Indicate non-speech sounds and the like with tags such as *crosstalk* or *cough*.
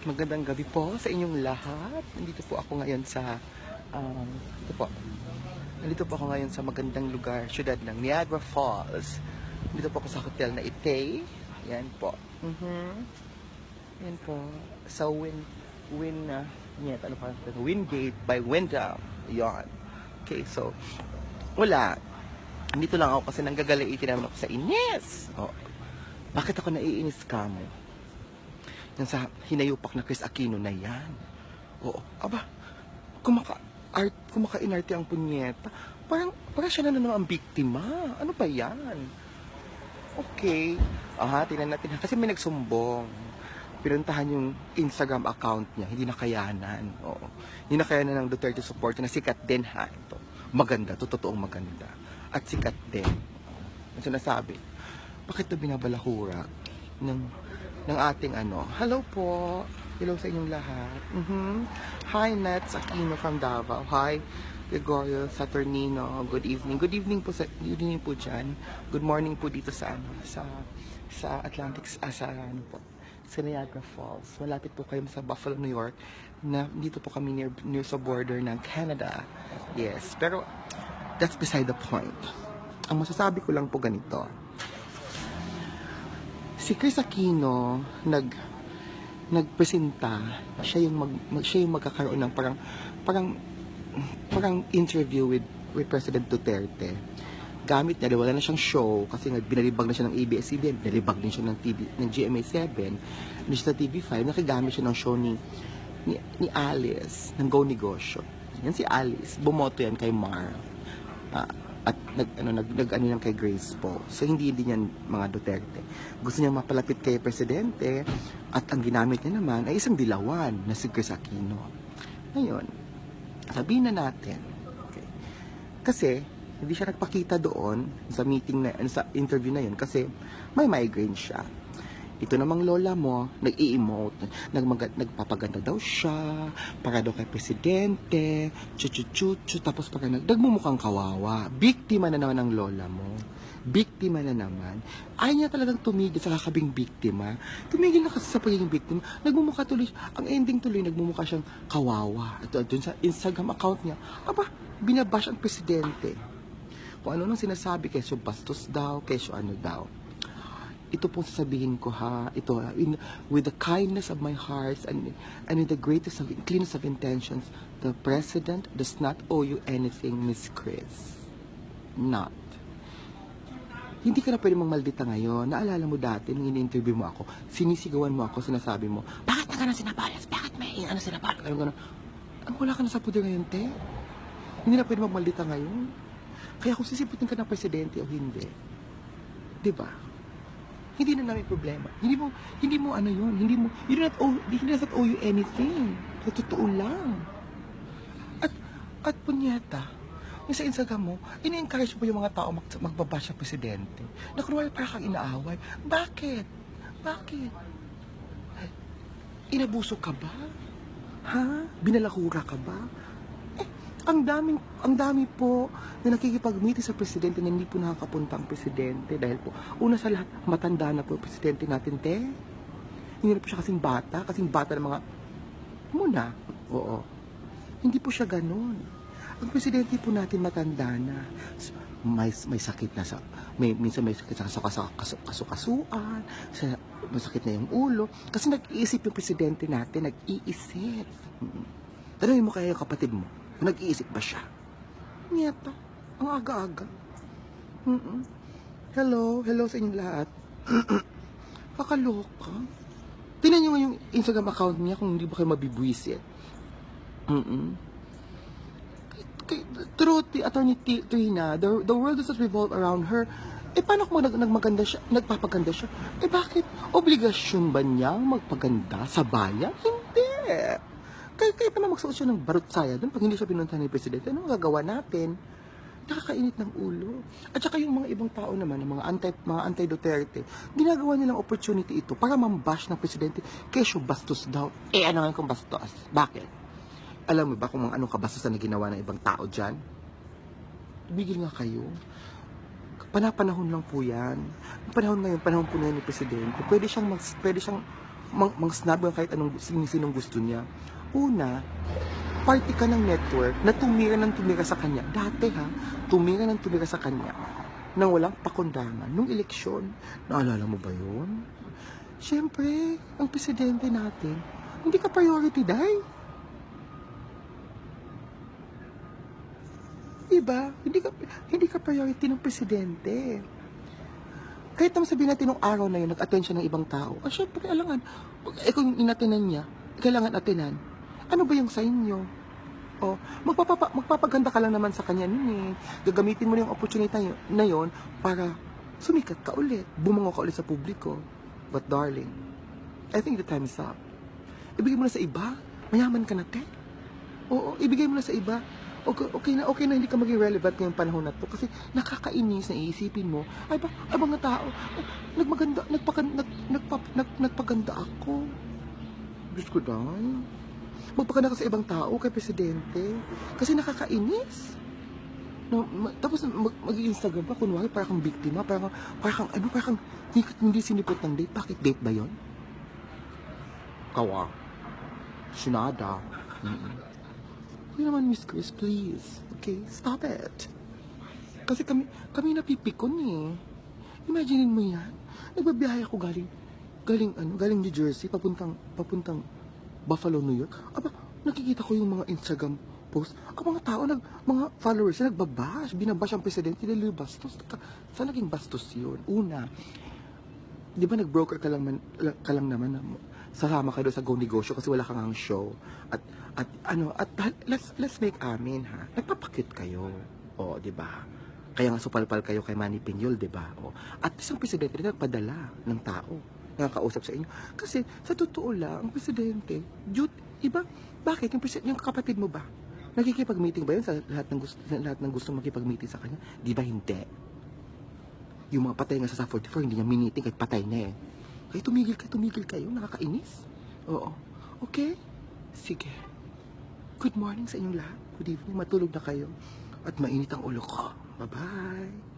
Magandang gabi po sa inyong lahat. Nandito po ako ngayon sa um, ito po. Nandito po ako ngayon sa magandang lugar, syudad ng Niagara Falls. Nandito po ako sa hotel na Itay. Yan po. Mhm. Yan po. Sa Win Win uh, yan, ano pa? Wingate by Wyndham. Yan. Okay, so wala. Dito lang ako kasi nanggagaliitin naman ako sa inis. Oh. Bakit ako naiinis ka mo? Yan sa hinayupak na Chris Aquino na yan. Oo. Aba, kumaka art, kumaka-inarte ang punyeta. Parang, parang siya na naman ang biktima. Ano ba yan? Okay. Aha, tingnan natin. Kasi may nagsumbong. Pinuntahan yung Instagram account niya. Hindi nakayanan. Oo. Hindi nakayanan ng Duterte supporter na sikat din ha. Ito. Maganda. to, Totoong maganda. At sikat din. Ang sinasabi. Bakit ito binabalahura ng ng ating ano. Hello po. Hello sa inyong lahat. Mhm. Hi, Nets Aquino from Davao. Hi, Gregorio Saturnino. Good evening. Good evening po sa good evening po dyan. Good morning po dito sa ano, sa sa Atlantic ah, sa ano po sa Niagara Falls. Malapit po kayo sa Buffalo, New York. Na dito po kami near near sa border ng Canada. Yes, pero that's beside the point. Ang masasabi ko lang po ganito si Chris Aquino nag nagpresenta. Siya yung mag, mag- siya yung magkakaroon ng parang parang parang interview with with President Duterte. Gamit niya wala na siyang show kasi nga binalibag na siya ng ABS-CBN binalibag din siya ng TV ng GMA7 din sa TV5 nakigamit siya ng show ni ni, ni Alice ng Go Negosyo. Yan si Alice. Bumoto yan kay Mar. Ah, at nag ano nag, nag ano yan kay Grace po. So hindi din yan mga Duterte. Gusto niya mapalapit kay presidente at ang ginamit niya naman ay isang dilawan na si Chris Aquino. Ngayon, sabihin na natin. Okay. Kasi hindi siya nagpakita doon sa meeting na sa interview na yun kasi may migraine siya. Ito namang lola mo, nag-i-emote, nagmaga, nagpapaganda daw siya, para daw kay presidente, chuchuchuchu, tapos nag, nagmumukhang kawawa. Biktima na naman ang lola mo. Biktima na naman. Ayaw niya talagang tumigil sa kakabing biktima. Tumigil na kasi sa pagiging biktima. Nagmumukha tuloy, ang ending tuloy, nagmumukha siyang kawawa. Uh, dun sa Instagram account niya, aba, binabash ang presidente. Kung ano nang sinasabi, kesyo bastos daw, kesyo ano daw ito pong sasabihin ko ha, ito in, with the kindness of my heart and, and in the greatest of cleanest of intentions, the President does not owe you anything, Miss Chris. Not. Hindi ka na pwede maldita ngayon. Naalala mo dati, nung ini-interview mo ako, sinisigawan mo ako, sinasabi mo, bakit na ka na sinabalas? Bakit may ano sinabalas? Ganun, ganun. Ang wala ka na sa puder ngayon, te. Hindi na pwede magmaldita ngayon. Kaya kung sisiputin ka ng presidente o hindi, di ba? Hindi na namin problema. Hindi mo, hindi mo ano yun, hindi mo, you do not owe, he does not owe you anything. Sa totoo lang. At, at punyeta, yung sa Instagram mo, ina-encourage mo yung mga tao mag, magbabash sa presidente. Na kunwari para kang inaaway. Bakit? Bakit? Inabuso ka ba? Ha? Binalakura ka ba? Eh, ang daming, ang dami po na nakikipag-meeting sa presidente na hindi po nakakapunta ang presidente dahil po, una sa lahat, matanda na po presidente natin, te. Hindi na po siya kasing bata, kasing bata ng mga, muna, oo. Hindi po siya ganun. Ang presidente po natin matanda na. May, may sakit na sa, may, minsan may sakit sa kasu- kasu- kasukasuan, sa, may sakit na yung ulo. Kasi nag-iisip yung presidente natin, nag-iisip. Tanungin mo kaya yung kapatid mo, nag-iisip ba siya? Niyata, ang aga-aga. Mm-mm. Hello, hello sa inyong lahat. *clears throat* Kakaloka. Tingnan nyo yung Instagram account niya kung hindi ba kayo mabibwisit. Mm-mm. Truth, the attorney Trina, the, the world does not revolve around her. Eh, paano kung nag, nagmaganda siya, nagpapaganda siya? Eh, bakit? Obligasyon ba niyang magpaganda sa bayan? Hindi. Kaya, kaya pa na magsuot siya ng barut saya doon pag hindi siya pinuntahan ni Presidente. Ano magagawa natin? Nakakainit ng ulo. At saka yung mga ibang tao naman, mga anti mga anti-Duterte, ginagawa nilang opportunity ito para mambash ng presidente. Kesyo bastos daw. Eh ano nga kung bastos? Bakit? Alam mo ba kung mga anong kabastusan na ginawa ng ibang tao dyan? Tumigil nga kayo. Panapanahon lang po yan. Ang panahon ngayon, panahon po na ni Presidente. Pwede siyang, mag, pwede siyang mang, mang snub ka kahit anong sinong gusto niya. Una, party ka ng network na tumira ng tumira sa kanya. Dati ha, tumira ng tumira sa kanya nang walang pakundangan nung eleksyon. Naalala mo ba yun? Siyempre, ang presidente natin, hindi ka priority, dai. Diba? Hindi ka, hindi ka priority ng presidente. Kahit naman sabihin natin nung araw na yun, nag-attend siya ng ibang tao. Ah, syempre, alangan. Eh, kung inatenan niya, kailangan atenan. Ano ba yung sa inyo? O, magpapapa, magpapaganda ka lang naman sa kanya nun eh. Gagamitin mo yung opportunity na na yon para sumikat ka ulit. Bumango ka ulit sa publiko. But darling, I think the time is up. Ibigay mo na sa iba. Mayaman ka na, te. Oo, ibigay mo na sa iba. Okay, okay na, okay na hindi ka maging relevant ngayong panahon na to kasi nakakainis na iisipin mo, ay ba, ay mga tao, nagmaganda, nagpakan, nag, nagpap, nag, nagpaganda ako. Diyos ko dahil. Magpaganda ka sa ibang tao kay presidente. Kasi nakakainis. No, ma- tapos mag, mag-Instagram pa, kunwari parang kang biktima, parang, parang, ano, parang hindi, hindi sinipot ng date. Bakit date ba yon? Kawa. Sinada. Hindi naman, Miss Chris, please. Okay, stop it. Kasi kami, kami napipikon eh. Imaginein mo yan. Nagbabiyahe ako galing, galing ano, galing New Jersey, papuntang, papuntang Buffalo, New York. Aba, nakikita ko yung mga Instagram post. Ang mga tao, nag, mga followers, nagbabash. Binabash ang presidente dahil bastos. Saan naging bastos yun? Una, di ba nag-broker ka lang, man, ka lang naman na sasama ka doon sa Go Negosyo kasi wala kang ang show. At, at ano, at let's, let's make amin ha. Nagpapakit kayo. O, di ba? Kaya nga supalpal kayo kay Manny Pinyol, di ba? O, at isang presidente rin nagpadala ng tao nakakausap sa inyo. Kasi sa totoo lang, ang presidente, dude, iba, bakit? Yung, yung kapatid mo ba? Nakikipag-meeting ba yun sa lahat ng gusto, lahat ng gusto makipag-meeting sa kanya? Di ba hindi? Yung mga patay nga sa sa 44, hindi niya miniting kahit patay na eh. Kaya tumigil ka, tumigil kayo, nakakainis. Oo. Okay? Sige. Good morning sa inyong lahat. Good evening, matulog na kayo. At mainit ang ulo ko. Bye-bye.